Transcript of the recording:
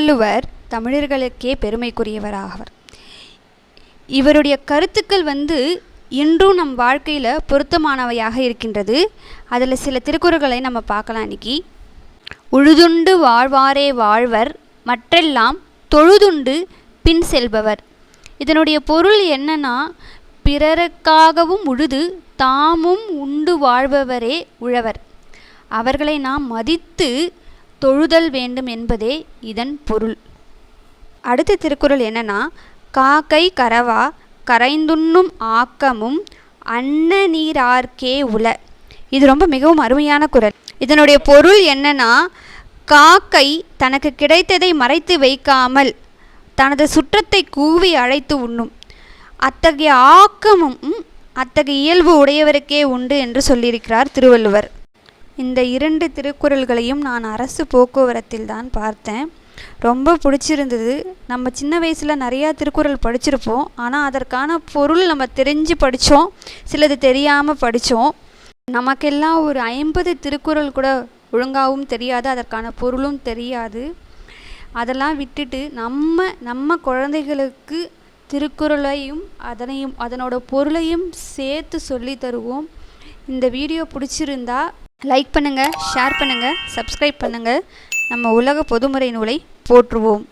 திருவள்ளுவர் தமிழர்களுக்கே பெருமைக்குரியவராகவர் இவருடைய கருத்துக்கள் வந்து இன்றும் நம் வாழ்க்கையில் பொருத்தமானவையாக இருக்கின்றது. அதில் சில திருக்குறள்களை நம்ம பார்க்கலாம் இன்னைக்கு. உழுதுண்டு வாழ்வாரே வாழ்வர் மற்றெல்லாம் தொழுதுண்டு பின் செல்பவர். இதனுடைய பொருள் என்னன்னா பிறருக்காகவும் உழுது தாமும் உண்டு வாழ்பவரே உழவர். அவர்களை நாம் மதித்து தொழுதல் வேண்டும் என்பதே இதன் பொருள். அடுத்த திருக்குறள் என்னன்னா காக்கை கரவா கரைந்துண்ணும் ஆக்கமும் அன்ன நீரார்க்கே உல இது ரொம்ப மிகவும் அருமையான குரல் இதனுடைய பொருள் என்னன்னா காக்கை தனக்கு கிடைத்ததை மறைத்து வைக்காமல் தனது சுற்றத்தை கூவி அழைத்து உண்ணும். அத்தகைய ஆக்கமும் அத்தகைய இயல்பு உடையவருக்கே உண்டு என்று சொல்லியிருக்கிறார் திருவள்ளுவர். இந்த இரண்டு திருக்குறள்களையும் நான் அரசு போக்குவரத்தில் தான் பார்த்தேன். ரொம்ப பிடிச்சிருந்தது. நம்ம சின்ன வயசில் நிறையா திருக்குறள் படிச்சிருப்போம். ஆனால் அதற்கான பொருள் நம்ம தெரிஞ்சு படித்தோம் சிலது தெரியாமல் படித்தோம் நமக்கெல்லாம் ஒரு ஐம்பது திருக்குறள் கூட ஒழுங்காகவும் தெரியாது. அதற்கான பொருளும் தெரியாது. அதெல்லாம் விட்டுட்டு நம்ம நம்ம குழந்தைகளுக்கு திருக்குறளையும் அதனையும் அதனோட பொருளையும் சேர்த்து சொல்லி தருவோம். இந்த வீடியோ பிடிச்சிருந்தா லைக் பண்ணுங்கள் ஷேர் பண்ணுங்கள் சப்ஸ்கிரைப் பண்ணுங்கள் நம்ம உலக பொதுமுறை நூலை போற்றுவோம்.